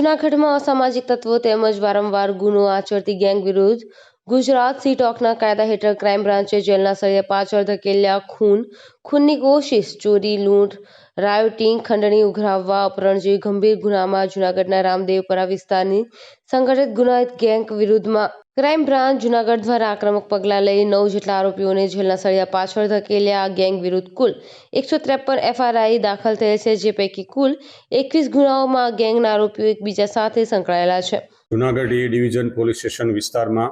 જૂનાગઢમાં અસામાજિક તત્વો તેમજ વારંવાર ગુનો આચરતી ગેંગ વિરુદ્ધ ગુજરાત સી ટોકના કાયદા હેઠળ ક્રાઇમ બ્રાન્ચે જેલના સળિયા પાછળ ધકેલ્યા ખૂન. ખૂનની કોશિશ, ચોરી, લૂંટ, રાયોટિંગ, ખંડણી ઉઘરાવવા અપહરણ જેવી ગંભીર ગુનામાં જૂનાગઢના રામદેવપરા વિસ્તારની સંગઠિત ગુનાહિત ગેંગ વિરુદ્ધમાં ક્રાઇમ બ્રાન્ચ જૂનાગઢ દ્વારા આક્રમક પગલાં લઈ નવ જેટલા આરોપીઓને જેલના સળિયા પાછળ ધકેલ્યા. ગેંગ વિરુદ્ધ કુલ એકસો ત્રેપન એફઆરઆઈ દાખલ થયેલ છે, જે પૈકી કુલ એકવીસ ગુનાઓમાં ગેંગના આરોપીઓ એકબીજા સાથે સંકળાયેલા છે. Junagadh A division police station વિસ્તારમાં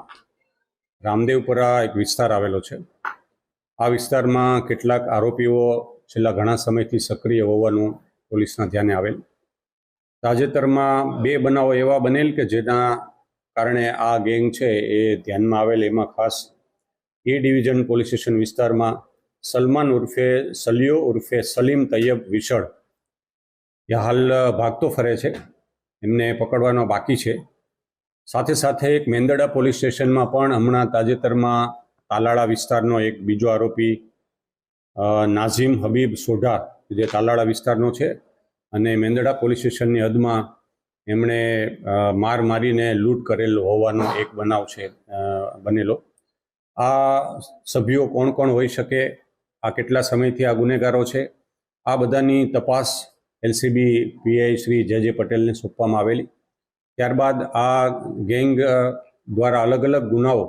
રામદેવપુરા એક વિસ્તાર આવેલો છે. આ વિસ્તારમાં કેટલાક આરોપીઓ છેલ્લા ઘણા સમયથી સક્રિય હોવાનું પોલીસના ધ્યાને આવેલ. તાજેતરમાં બે બનાવો એવા બનેલ કે જેના કારણે આ ગેંગ છે એ ધ્યાનમાં આવેલ. એમાં ખાસ એ ડિવિઝન પોલીસ સ્ટેશન વિસ્તારમાં સલમાન ઉર્ફે સલિયો ઉર્ફે સલીમ તૈયબ વિશળ એ હાલ ભાગતો ફરે છે. એમને પકડવાનો બાકી છે. સાથે સાથે એક મેંદડા પોલીસ સ્ટેશનમાં પણ હમણાં તાજેતરમાં તાલાળા વિસ્તારનો એક બીજો આરોપી નાઝીમ હબીબ સોઢા, જે તાલાળા વિસ્તારનો છે અને મેંદડા પોલીસ સ્ટેશનની હદમાં એમણે માર મારીને લૂંટ કરેલ હોવાનો એક બનાવ છે બનેલો. આ સભ્યો કોણ કોણ હોઈ શકે, આ કેટલા સમયથી આ ગુનેગારો છે, આ બધાની તપાસ એલસીબી, પીઆઈ શ્રી જે જે પટેલને સોંપવામાં આવેલી. ત્યારબાદ આ ગેંગ દ્વારા અલગ અલગ ગુનાઓ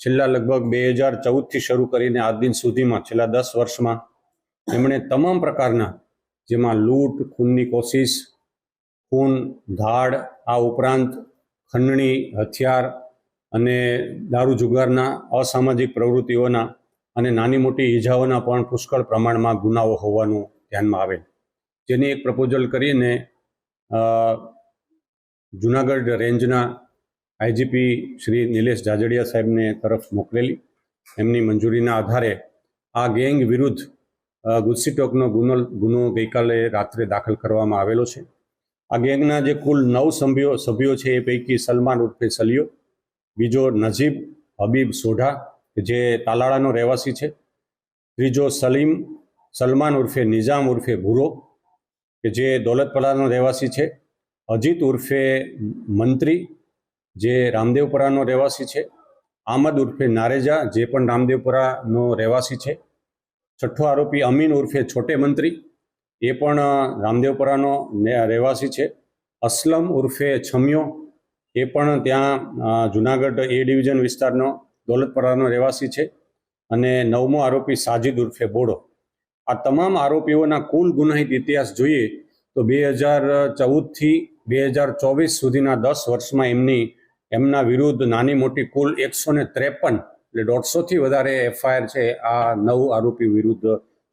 છેલ્લા લગભગ બે હજાર ચૌદથી શરૂ કરીને આજ દિન સુધીમાં, છેલ્લા દસ વર્ષમાં, એમણે તમામ પ્રકારના જેમાં લૂંટ, ખૂનની કોશિશ ખૂન, ધાડ, આ ઉપરાંત ખંડણી, હથિયાર અને દારૂ જુગારના અસામાજિક પ્રવૃત્તિઓના અને નાની મોટી ઈજાઓના પણ પુષ્કળ પ્રમાણમાં ગુનાઓ હોવાનું ધ્યાનમાં આવે જેની એક પ્રપોઝલ કરીને જુનાગઢ રેન્જના આઈજીપી શ્રી નિલેશ જાજડિયા સાહેબને તરફ મોકલેલી. એમની મંજૂરીના આધારે આ ગેંગ વિરુદ્ધ ગુસ્સીટોકનો ગુનો ગુનો ગઈકાલે રાત્રે દાખલ કરવામાં આવેલો છે. આ ગેંગના જે કુલ નવ સભ્યો સભ્યો છે એ પૈકી સલમાન ઉર્ફે સલિયો બીજો નજીબ હબીબ સોઢા, જે તાલાળાનો રહેવાસી છે, ત્રીજો સલીમ, સલમાન ઉર્ફે નિઝામ ઉર્ફે ભૂરો, કે જે દોલતપરાનો રહેવાસી છે, અજીત ઉર્ફે મંત્રી, જે રામદેવપરાનો રહેવાસી છે, આમદ ઉર્ફે નારેજા, જે પણ રામદેવપરાનો રહેવાસી છે, છઠ્ઠો આરોપી અમીન ઉર્ફે છોટે મંત્રી એ પણ રામદેવપરાનો રહેવાસી છે. અસલમ ઉર્ફે છમ્યો, એ પણ ત્યાં જુનાગઢ એ ડિવિઝન વિસ્તારનો, દોલતપરાનો રહેવાસી છે. અને નવમો આરોપી સાજિદ ઉર્ફે બોડો. આ તમામ આરોપીઓના કુલ ગુનાહિત ઇતિહાસ જોઈએ તો બે હજાર ચૌદથી બે હજાર ચોવીસ સુધીના દસ વર્ષમાં એમની, એમના વિરુદ્ધ નાની મોટી કુલ એકસો ને ત્રેપન એટલે દોઢસોથી વધારે એફઆઈઆર છે આ નવ આરોપી વિરુદ્ધ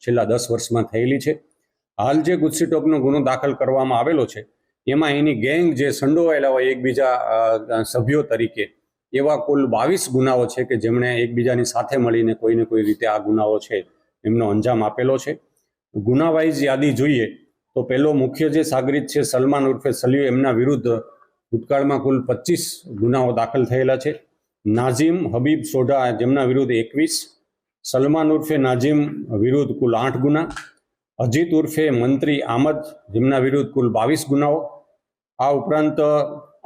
છેલ્લા દસ વર્ષમાં થયેલી છે. હાલ જે ગુસ્સીટોકનો ગુનો દાખલ કરવામાં આવેલો છે, એમાં એની ગેંગ જે સંડોવાયેલા હોય એકબીજા સભ્યો તરીકે, એવા કુલ બાવીસ ગુનાઓ છે કે જેમણે એકબીજાની સાથે મળીને કોઈને કોઈ રીતે આ ગુનાઓ છે, એમનો અંજામ આપેલો છે. ગુનાવાઇઝ યાદી જોઈએ, તો પહેલો મુખ્ય જે સાગરીત છે સલમાન ઉર્ફે સલિયો એમના વિરુદ્ધ ભૂતકાળમાં કુલ પચીસ ગુનાઓ દાખલ થયેલા છે. નાઝીમ હબીબ સોઢા જેમના વિરુદ્ધ એકવીસ, સલમાન ઉર્ફે નાઝીમ વિરુદ્ધ કુલ આઠ ગુના અજીત ઉર્ફે મંત્રી આમદ જેમના વિરુદ્ધ કુલ બાવીસ ગુનાઓ, આ ઉપરાંત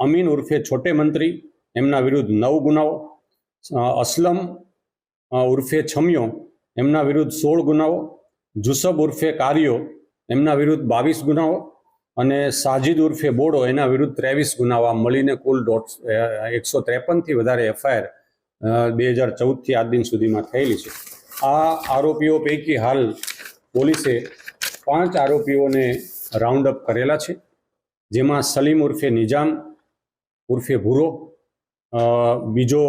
અમીન ઉર્ફે છોટે મંત્રી, એમના વિરુદ્ધ નવ ગુનાઓ અસલમ ઉર્ફે છમિયો, એમના વિરુદ્ધ સોળ ગુનાઓ, જુસબ ઉર્ફે કાર્યો, એમના વિરુદ્ધ બાવીસ ગુનાઓ અને સાજિદ ઉર્ફે બોડો, એના વિરુદ્ધ ત્રેવીસ ગુનાવા મળીને કુલ દોઢ એકસો ત્રેપનથી વધારે એફઆઈઆર બે હજાર ચૌદથી આજ દિન સુધીમાં થયેલી છે. આ આરોપીઓ પૈકી હાલ પોલીસે પાંચ આરોપીઓને રાઉન્ડ અપ કરેલા છે, જેમાં સલીમ ઉર્ફે નિજામ ઉર્ફે ભૂરો બીજો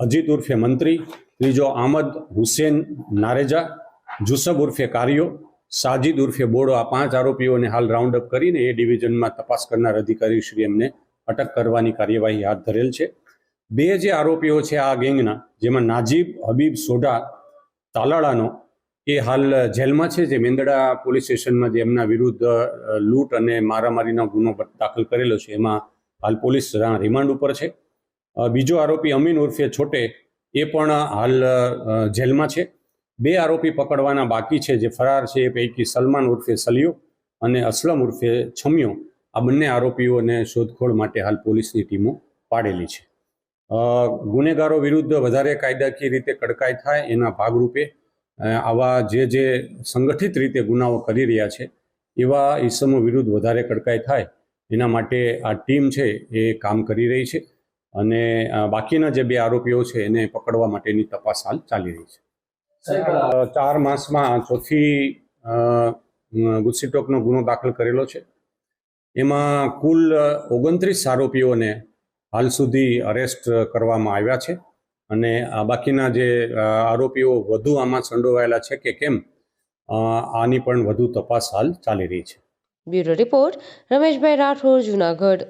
અજીત ઉર્ફે મંત્રી, ત્રીજો આમદ હુસેન નારેજા, જુસબ ઉર્ફે કારિયો, સાજિદ ઉર્ફે બોડો આ પાંચ આરોપીઓને હાલ રાઉન્ડ અપ કરીને એ ડિવિઝનમાં તપાસ કરનાર અધિકારી શ્રી એમને અટક કરવાની કાર્યવાહી હાથ ધરેલ છે. બે જે આરોપીઓ છે આ ગેંગના, જેમાં નાજીબ હબીબ સોઢા તાલાળાનો એ હાલ જેલમાં છે, જે મેંદડા પોલીસ સ્ટેશનમાં જે એમના વિરુદ્ધ લૂંટ અને મારામારીનો ગુનો દાખલ કરેલો છે, એમાં હાલ પોલીસ રિમાન્ડ ઉપર છે. બીજો આરોપી અમીન ઉર્ફે છોટે, એ પણ હાલ જેલમાં છે. બે આરોપી પકડવાના બાકી છે, જે ફરાર છે, એ પૈકી સલમાન ઉર્ફે સલિયો અને અસલમ ઉર્ફે છમિયો. આ બંને આરોપીઓને શોધખોળ માટે હાલ પોલીસની ટીમો પાડેલી છે. ગુનેગારો વિરુદ્ધ વધારે કાયદાકીય રીતે કડકાઈ થાય એના ભાગરૂપે આવા જે જે સંગઠિત રીતે ગુનાઓ કરી રહ્યા છે, એવા ઈસમો વિરુદ્ધ વધારે કડકાઈ થાય, એના માટે આ ટીમ છે એ કામ કરી રહી છે અને બાકીના જે બે આરોપીઓ છે એને પકડવા માટેની તપાસ હાલ ચાલી રહી છે. ચાર માસમાં ચોથી ગુસ્સીટોકનો ગુનો દાખલ કરેલો છે. એમાં કુલ ઓગણત્રીસ આરોપીઓને હાલ સુધી અરેસ્ટ કરવામાં આવ્યા છે. અને આ બાકીના જે આરોપીઓ વધુ આમાં સંડોવાયેલા છે કે કેમ આની પણ વધુ તપાસ હાલ ચાલી રહી છે. Bureau report, Rameshbhai Rathod, Junagadh.